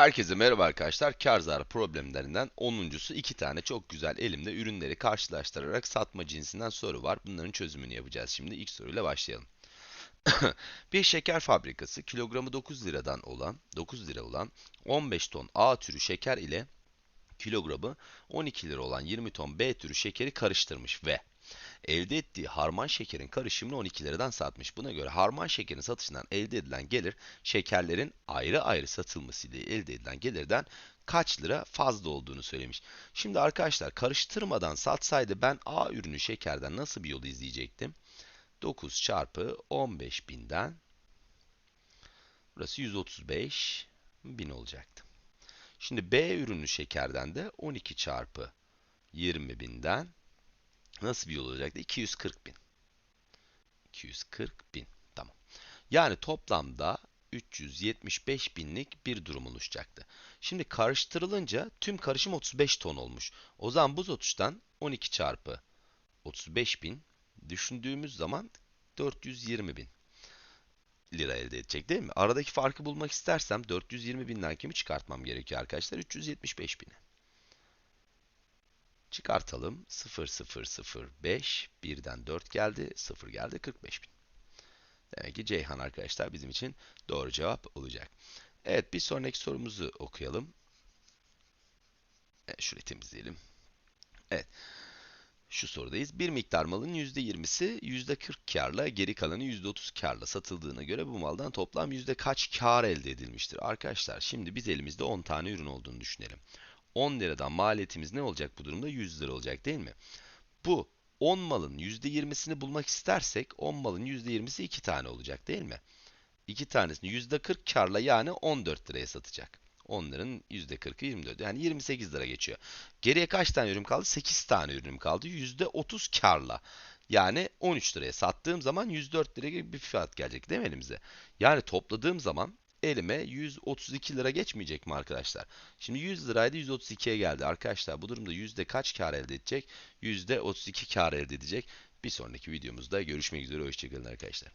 Herkese merhaba arkadaşlar. Kar zarar problemlerinden 10.sü iki tane çok güzel elimde ürünleri karşılaştırarak satma cinsinden soru var. Bunların çözümünü yapacağız şimdi. İlk soruyla başlayalım. bir şeker fabrikası kilogramı 9 liradan olan 9 lira olan 15 ton A türü şeker ile kilogramı 12 lira olan 20 ton B türü şekeri karıştırmış ve elde ettiği harman şekerin karışımını 12 liradan satmış. Buna göre harman şekerin satışından elde edilen gelir şekerlerin ayrı ayrı satılması ile elde edilen gelirden kaç lira fazla olduğunu söylemiş. Şimdi arkadaşlar karıştırmadan satsaydı ben A ürünü şekerden nasıl bir yolu izleyecektim? 9 çarpı 15 binden burası 135 bin olacaktı. Şimdi B ürünü şekerden de 12 çarpı 20 binden nasıl bir yol olacaktı? 240 bin. 240 bin. Tamam. Yani toplamda 375 binlik bir durum oluşacaktı. Şimdi karıştırılınca tüm karışım 35 ton olmuş. O zaman buz otuştan 12 çarpı 35 bin düşündüğümüz zaman 420 bin lira elde edecek değil mi? Aradaki farkı bulmak istersem 420 binden kimi çıkartmam gerekiyor arkadaşlar? 375 bini. Çıkartalım. 0, 0, 0, 5. 1'den 4 geldi. 0 geldi. 45 bin. Demek ki Ceyhan arkadaşlar bizim için doğru cevap olacak. Evet bir sonraki sorumuzu okuyalım. Evet, şurayı temizleyelim. Evet. Şu sorudayız. Bir miktar malın %20'si %40 karla, geri kalanı %30 karla satıldığına göre bu maldan toplam yüzde kaç kar elde edilmiştir? Arkadaşlar şimdi biz elimizde 10 tane ürün olduğunu düşünelim. 10 liradan maliyetimiz ne olacak bu durumda? 100 lira olacak değil mi? Bu 10 malın %20'sini bulmak istersek 10 malın %20'si 2 tane olacak değil mi? 2 tanesini %40 karla yani 14 liraya satacak. Onların %40'ı 24. Yani 28 lira geçiyor. Geriye kaç tane ürün kaldı? 8 tane ürünüm kaldı. %30 karla. Yani 13 liraya sattığım zaman 104 lira gibi bir fiyat gelecek değil mi elimize? Yani topladığım zaman elime 132 lira geçmeyecek mi arkadaşlar? Şimdi 100 liraydı 132'ye geldi. Arkadaşlar bu durumda yüzde kaç kar elde edecek? Yüzde 32 kar elde edecek. Bir sonraki videomuzda görüşmek üzere. Hoşçakalın arkadaşlar.